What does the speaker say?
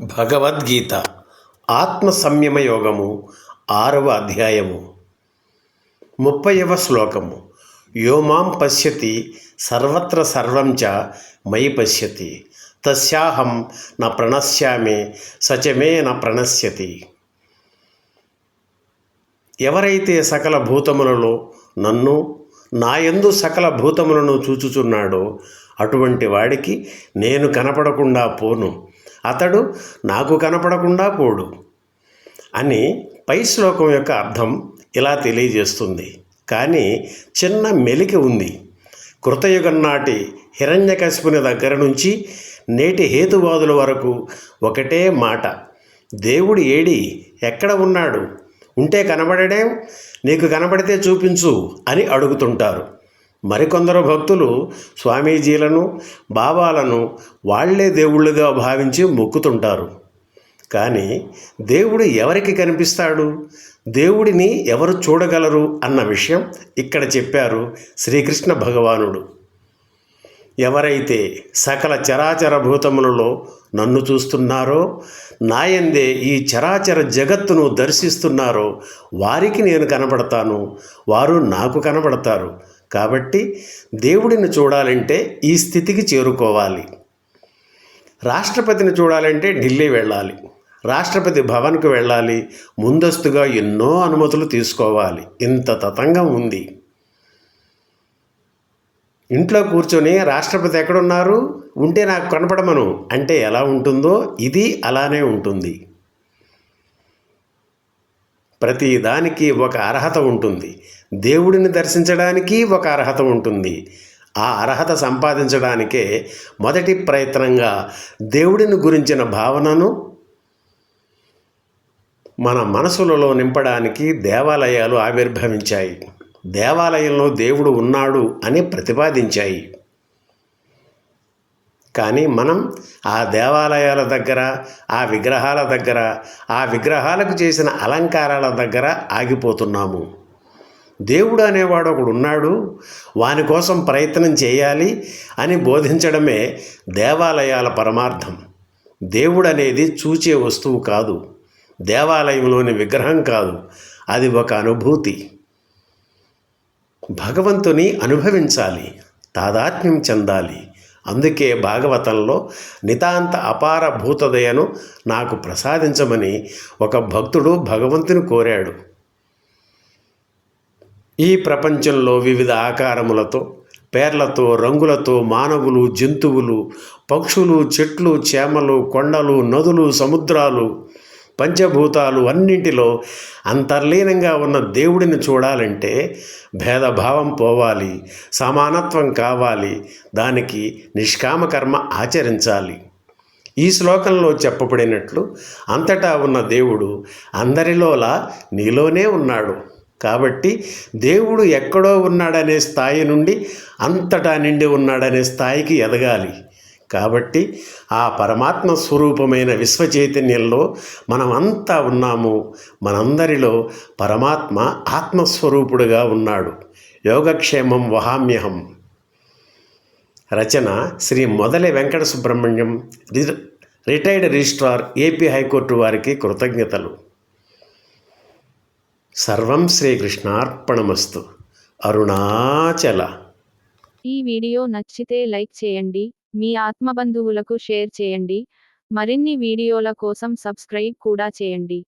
భగవద్గీత ఆత్మ సంయమ యోగము ఆరవ అధ్యాయము ముప్పైవ శ్లోకము. యో మాం పశ్యతి సర్వత్ర సర్వం చ మయి పశ్యతి. తస్యాహం న ప్రణశ్యామి సచమే న ప్రణశ్యతి. ఎవరైతే సకల భూతములలో నన్ను నాయందు సకల భూతములను చూచుచున్నాడో అటువంటి వాడికి నేను కనపడకుండా పోను. అతడు నాకు కనపడకుండా పోడు అని పై శ్లోకం యొక్క అర్థం ఇలా తెలియజేస్తుంది. కానీ చిన్న మెలిక ఉంది. కృతయుగం నాటి హిరణ్యకశిపుని దగ్గర నుంచి నేటి హేతువాదుల వరకు ఒకటే మాట. దేవుడు ఏడి ఎక్కడ ఉన్నాడు? ఉంటే కనబడడే నీకు కనబడితే చూపించు అని అడుగుతుంటారు. మరికొందరు భక్తులు స్వామీజీలను బాబాలను వాళ్ళే దేవుళ్ళుగా భావించి మొక్కుతుంటారు. కానీ దేవుడు ఎవరికి కనిపిస్తాడు? దేవుడిని ఎవరు చూడగలరు అన్న విషయం ఇక్కడ చెప్పారు శ్రీకృష్ణ భగవానుడు. ఎవరైతే సకల చరాచర భూతములలో నన్ను చూస్తున్నారో నాయందే ఈ చరాచర జగత్తును దర్శిస్తున్నారో వారికి నేను కనబడతాను వారు నాకు కనబడతారు. కాబట్టి దేవుడిని చూడాలంటే ఈ స్థితికి చేరుకోవాలి. రాష్ట్రపతిని చూడాలంటే ఢిల్లీ వెళ్ళాలి. రాష్ట్రపతి భవన్కు వెళ్ళాలి. ముందస్తుగా ఎన్నో అనుమతులు తీసుకోవాలి. ఇంత తతంగం ఉంది. ఇంట్లో కూర్చొని రాష్ట్రపతి ఎక్కడున్నారు? ఉంటే నాకు కనపడమను. అంటే ఎలా ఉంటుందో? ఇది అలానే ఉంటుంది. ప్రతి దానికి ఒక అర్హత ఉంటుంది. దేవుడిని దర్శించడానికి ఒక అర్హత ఉంటుంది. ఆ అర్హత సంపాదించడానికే మొదటి ప్రయత్నంగా దేవుడిని గురించిన భావనను మన మనసులలో నింపడానికి దేవాలయాలు ఆవిర్భవించాయి. దేవాలయంలో దేవుడు ఉన్నాడు అని ప్రతిపాదించాయి. కానీ మనం ఆ దేవాలయాల దగ్గర ఆ విగ్రహాల దగ్గర ఆ విగ్రహాలకు చేసిన అలంకారాల దగ్గర ఆగిపోతున్నాము. దేవుడు అనేవాడు ఒకడు ఉన్నాడు వాని కోసం ప్రయత్నం చేయాలి అని బోధించడమే దేవాలయాల పరమార్థం. దేవుడు అనేది చూచే వస్తువు కాదు దేవాలయంలోని విగ్రహం కాదు అది ఒక అనుభూతి. భగవంతుని అనుభవించాలి తాదాత్మ్యం చెందాలి. అందుకే భాగవతంలో నితాంత అపార భూతదయను నాకు ప్రసాదించమని ఒక భక్తుడు భగవంతుని కోరాడు. ఈ ప్రపంచంలో వివిధ ఆకారములతో పేర్లతో రంగులతో మానవులు జంతువులు పక్షులు చెట్లు చేమలు కొండలు నదులు సముద్రాలు పంచభూతాలు అన్నింటిలో అంతర్లీనంగా ఉన్న దేవుడిని చూడాలంటే భేదభావం పోవాలి సమానత్వం కావాలి దానికి నిష్కామకర్మ ఆచరించాలి. ఈ శ్లోకంలో చెప్పబడినట్లు అంతటా ఉన్న దేవుడు అందరిలోలా నీలోనే ఉన్నాడు. కాబట్టి దేవుడు ఎక్కడో ఉన్నాడనే స్థాయి నుండి అంతటా నిండి ఉన్నాడనే స్థాయికి ఎదగాలి. కాబట్టి ఆ పరమాత్మ స్వరూపమైన విశ్వచైతన్యంలో మనమంతా ఉన్నాము. మనందరిలో పరమాత్మ ఆత్మస్వరూపుడుగా ఉన్నాడు. యోగక్షేమం వహామ్యహం. రచన Shri Modale Venkata Subrahmanyam retired registrar AP high court వారికి కృతజ్ఞతలు. సర్వం శ్రీకృష్ణార్పణమస్తు. అరుణాచల. ఈ వీడియో నచ్చితే లైక్ చేయండి. మీ ఆత్మబంధువులకు షేర్ చేయండి. మరిన్ని వీడియోల కోసం సబ్స్క్రైబ్ కూడా చేయండి.